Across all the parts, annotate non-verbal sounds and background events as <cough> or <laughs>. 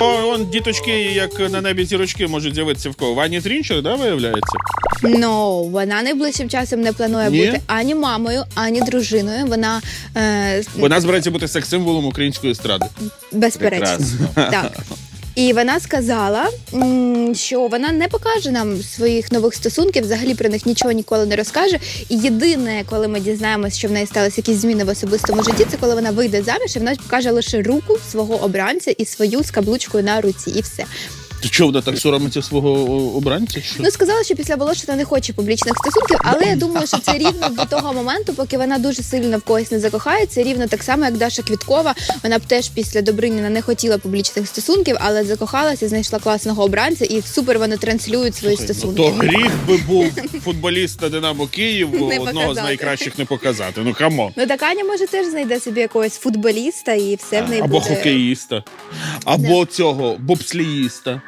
О, он діточки, як на небі зірочки, можуть з'явитися в кого? Вані Трінчер, да, виявляється? Ну, вона найближчим часом не планує Ні? бути ані мамою, ані дружиною. Вона е, Вона збирається бути секс-символом української естради. безперечно. Прекрасно. Так. <laughs> І вона сказала, що вона не покаже нам своїх нових стосунків, взагалі про них нічого ніколи не розкаже. І єдине, коли ми дізнаємося, що в неї сталися якісь зміни в особистому житті, це коли вона вийде заміж і вона покаже лише руку свого обранця і свою з на руці, і все. То чого вона так соромиться свого обранця? Що? Ну сказала, що після Волошина не хоче публічних стосунків, але я думаю, що це рівно до того моменту, поки вона дуже сильно в когось не закохається. Рівно так само, як Даша Квіткова. Вона б теж після Добриніна не хотіла публічних стосунків, але закохалася, знайшла класного обранця, і супер вони транслюють свої Слухай, стосунки. Ну, то гріх би був <laughs> футболіста Динамо Київ Не одного з найкращих не показати. Ну камо. Ну так Аня може теж знайде собі якогось футболіста, і все в неї Або буде. хокеїста, або цього бобсліїста.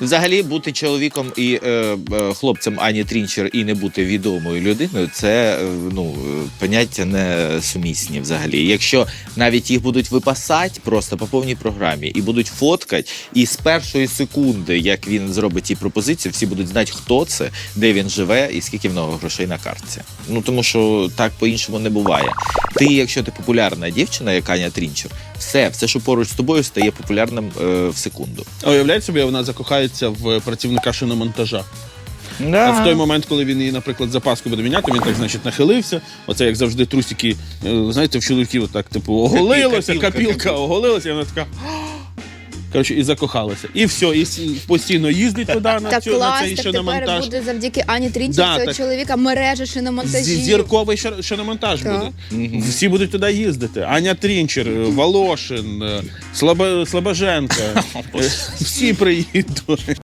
Взагалі бути чоловіком і е, е, хлопцем Ані Трінчер і не бути відомою людиною це е, ну поняття не сумісні взагалі. Якщо навіть їх будуть випасати просто по повній програмі і будуть фоткати, і з першої секунди, як він зробить ті пропозиції, всі будуть знати, хто це, де він живе і скільки в нього грошей на картці. Ну тому що так по-іншому не буває. Ти, якщо ти популярна дівчина, як Аня Трінчер, все, все, що поруч з тобою, стає популярним е, в секунду. А уявляєте собі, вона закохається в працівника шиномонтажа. А в той момент, коли він її, наприклад, запаску буде міняти, він так, значить, нахилився. Оце як завжди трусики, е, знаєте, в чоловіків так, типу, оголилося, капілка, капілка, капілка оголилася, і вона така. Коротше, і закохалася. І все, і постійно їздить туди на, цю, на цей так тепер шиномонтаж. буде завдяки Ані Трінчер Да, цього так. чоловіка мережа З- шиномонтажів. Зірковий шар- шиномонтаж Так. буде. Всі будуть туди їздити. Аня Трінчер, е, Волошин, е, Слабо, Слабоженка. <laughs> Е, Всі приїдуть.